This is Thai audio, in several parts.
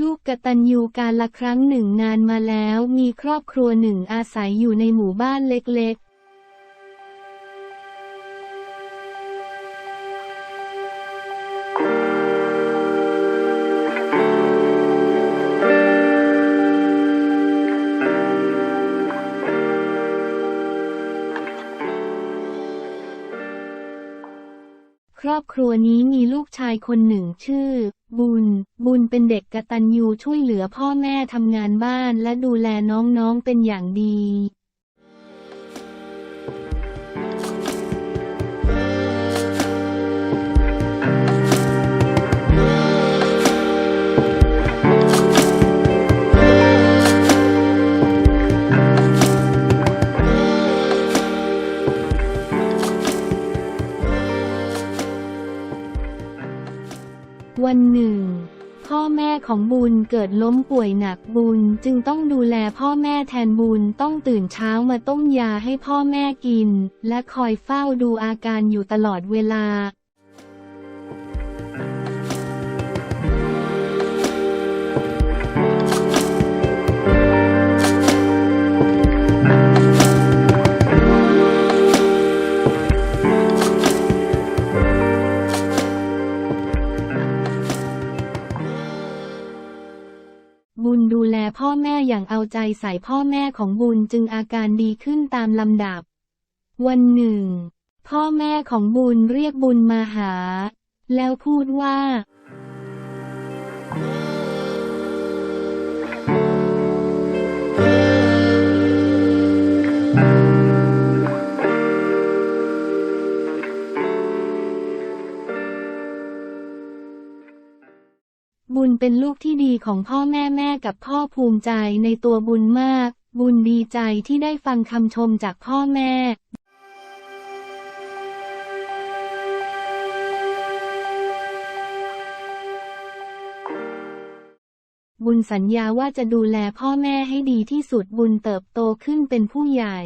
ลูกกตัญญูการละครั้งหนึ่งนานมาแล้วมีครอบครัวหนึ่งอาศัยอยู่ในหมู่บ้านเล็กๆ ครอบครัวนี้มีลูกชายคนหนึ่งชื่อ บุญ บุญเป็นเด็กกตัญญูช่วยเหลือพ่อแม่ทำงานบ้านและดูแลน้องๆเป็นอย่างดี วันหนึ่ง พ่อแม่ของบุญเกิดล้มป่วยหนักบุญจึงต้องดูแลพ่อแม่แทนบุญต้องตื่นเช้ามาต้มยาให้พ่อแม่กิน และคอยเฝ้าดูอาการอยู่ตลอดเวลา บุญดูแลพ่อแม่อย่างเอาใจใส่พ่อแม่ของบุญจึงอาการดีขึ้นตามลำดับ วันหนึ่ง พ่อแม่ของบุญเรียกบุญมาหา แล้วพูดว่า บุญเป็นลูกที่ดีของพ่อแม่แม่กับพ่อภูมิใจในตัวบุญมาก บุญดีใจที่ได้ฟังคำชมจากพ่อแม่บุญสัญญาว่าจะดูแลพ่อแม่ให้ดีที่สุดบุญเติบโตขึ้นเป็นผู้ใหญ่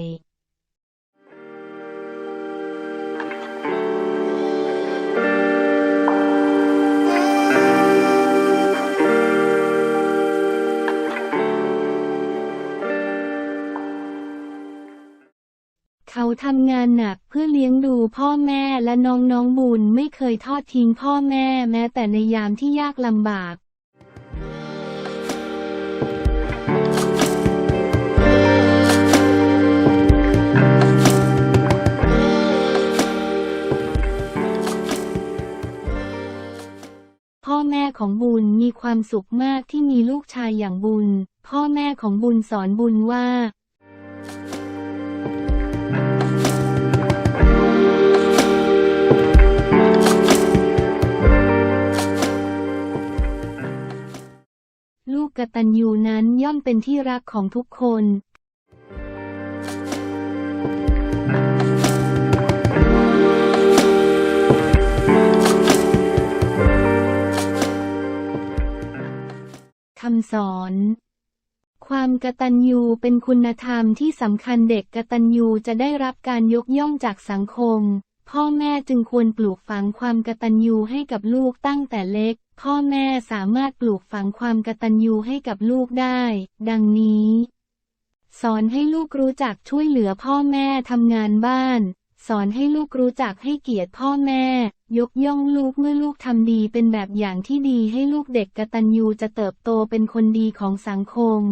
เขาทำงานหนักเพื่อเลี้ยงดูพ่อแม่และน้องน้องบุญไม่เคยทอดทิ้งพ่อแม่แม้แต่ในยามที่ยากลำบากพ่อแม่ของบุญมีความสุขมากที่มีลูกชายอย่างบุญ พ่อแม่ของบุญสอนบุญว่า ตัญญูนั้นย่อมเป็นที่รักของทุกคนคำสอน ความกตัญญูเป็นคุณธรรมที่สำคัญเด็กกตัญญูจะได้รับการยกย่องจากสังคม พ่อแม่จึงควรปลูกฝังความกตัญญูให้กับลูกตั้งแต่เล็ก พ่อแม่สามารถปลูกฝังความกตัญญูให้กับลูกได้ ดังนี้ สอนให้ลูกรู้จักช่วยเหลือพ่อแม่ทำงานบ้าน สอนให้ลูกรู้จักให้เกียรติพ่อแม่ ยกย่องลูกเมื่อลูกทำดีเป็นแบบอย่างที่ดีให้ลูกเด็กกตัญญูจะเติบโตเป็นคนดีของสังคม